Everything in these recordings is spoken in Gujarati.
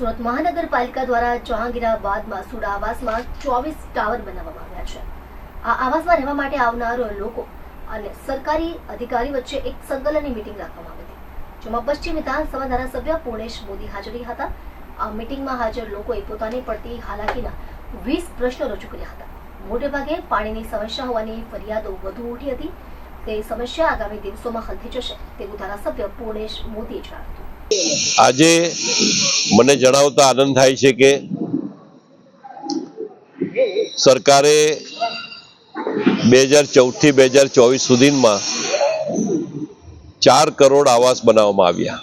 સુરત મહાનગરપાલિકા દ્વારા જહાંગીરાબાદમાં સુડા આવાસમાં ચોવીસ ટાવર બનાવવામાં આવ્યા છે. આ આવાસમાં રહેવા માટે આવનાર લોકો અને સરકારી અધિકારી વચ્ચે એક સંકલનની મીટિંગ રાખવામાં આવી હતી, જેમાં પશ્ચિમ વિધાનસભા ધારાસભ્ય પૂર્ણેશ મોદી હાજર હતા. આ મીટિંગમાં હાજર લોકોએ પોતાની પડતી હાલાકીના વીસ પ્રશ્નો રજૂ કર્યા હતા. મોટેભાગે પાણીની સમસ્યા હોવાની ફરિયાદો વધુ ઉઠી હતી. તે સમસ્યા આગામી દિવસોમાં હલ થઈ જશે, તેવું ધારાસભ્ય પૂર્ણેશ મોદીએ જણાવ્યું હતું. આજે મને જણાવતા આનંદ થાય છે કે સરકારે બે હજાર ચૌદથી બે હજાર ચોવીસ સુધીમાં ચાર કરોડ આવાસ બનાવવામાં આવ્યા.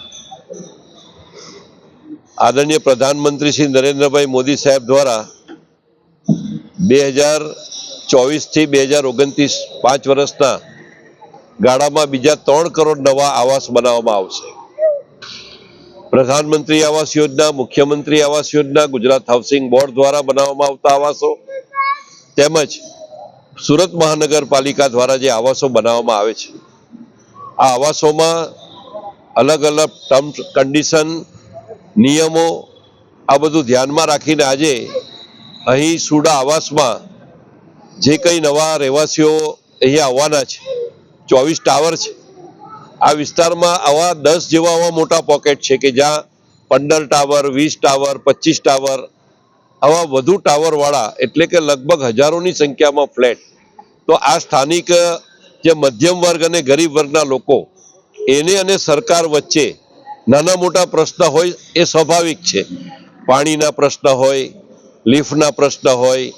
આદરણીય પ્રધાનમંત્રી શ્રી નરેન્દ્રભાઈ મોદી સાહેબ દ્વારા બે હજાર ચોવીસથી બે હજાર ઓગણત્રીસ પાંચ વર્ષના ગાળામાં બીજા ત્રણ કરોડ નવા આવાસ બનાવવામાં આવશે. પ્રધાનમંત્રી આવાસ યોજના, મુખ્યમંત્રી આવાસ યોજના, ગુજરાત હાઉસિંગ બોર્ડ દ્વારા બનાવવામાં આવતા આવાસો તેમજ સુરત મહાનગરપાલિકા દ્વારા જે આવાસો બનાવવામાં આવે છે. આ આવાસોમાં અલગ અલગ ટર્મ્સ કન્ડિશન નિયમો આ બધું ધ્યાનમાં રાખીને આજે અહીં સુડા આવાસમાં જે કંઈ નવા રહેવાસીઓ અહીંયા આવવાના છે, ચોવીસ ટાવર છે. આ વિસ્તારમાં આવા દસ જેવા આવા મોટા પોકેટ છે કે જ્યાં પંદર ટાવર વીસ ટાવર પચીસ ટાવર આવા વધુ ટાવરવાળા એટલે કે લગભગ હજારોની સંખ્યામાં ફ્લેટ તો આ સ્થાનિક, જે મધ્યમ વર્ગ અને ગરીબ વર્ગના લોકો, એને અને સરકાર વચ્ચે નાના મોટા પ્રશ્ન હોય એ સ્વાભાવિક છે. પાણીના પ્રશ્ન હોય, લિફ્ટના પ્રશ્ન હોય,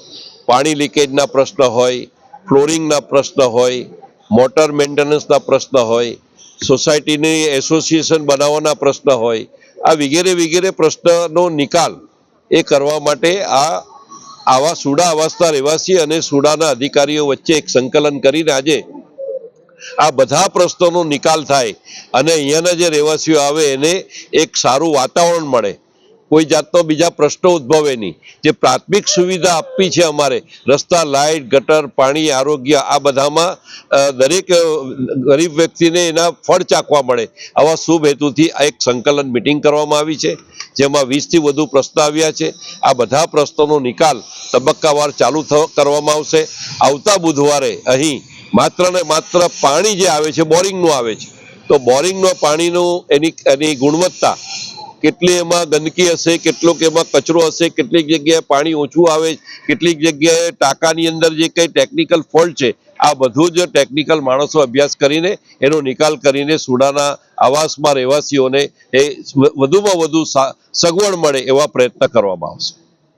પાણી લીકેજના પ્રશ્ન હોય, ફ્લોરિંગના પ્રશ્ન હોય, મોટર મેન્ટેનન્સના પ્રશ્ન હોય સોસાયટીની એસોસિએશન બનાવવાના પ્રશ્ન હોય, આ વગેરે વગેરે પ્રશ્નનો નિકાલ એ કરવા માટે આ આવા સુડા અવસ્થા રહેવાસી અને સુડાના અધિકારીઓ વચ્ચે એક સંકલન કરીને આજે આ બધા પ્રશ્નોનો નિકાલ થાય અને અહીંયાના જે રહેવાસીઓ આવે એને એક સારું વાતાવરણ મળે. કોઈ જાતનો બીજા પ્રશ્નો ઉદ્ભવે નહીં. જે પ્રાથમિક સુવિધા આપવી છે અમારે, રસ્તા, લાઇટ, ગટર, પાણી, આરોગ્ય, આ બધામાં દરેક ગરીબ વ્યક્તિને એના ફળ ચાખવા મળે. આવા શુભ હેતુથી આ એક સંકલન મિટિંગ કરવામાં આવી છે, જેમાં વીસથી વધુ પ્રશ્નો આવ્યા છે. આ બધા પ્રશ્નોનો નિકાલ તબક્કાવાર ચાલુ કરવામાં આવશે. આવતા બુધવારે અહીં માત્ર ને માત્ર પાણી જે આવે છે, બોરિંગનું આવે છે. તો બોરિંગનો, પાણીનું એની એની ગુણવત્તા કેટલી એમાં ગંદકી હશે, કેટલોક એમાં કચરો હશે, કેટલીક જગ્યાએ પાણી ઓછું આવે, કેટલીક જગ્યાએ ટાંકાની અંદર જે કંઈ ટેકનિકલ ફોલ્ટ છે, આ બધું જ ટેકનિકલ માણસો અભ્યાસ કરીને, એનો નિકાલ કરીને સુડાના આવાસમાં રહેવાસીઓને એ વધુમાં વધુ સગવડ મળે એવા પ્રયત્ન કરવામાં આવશે.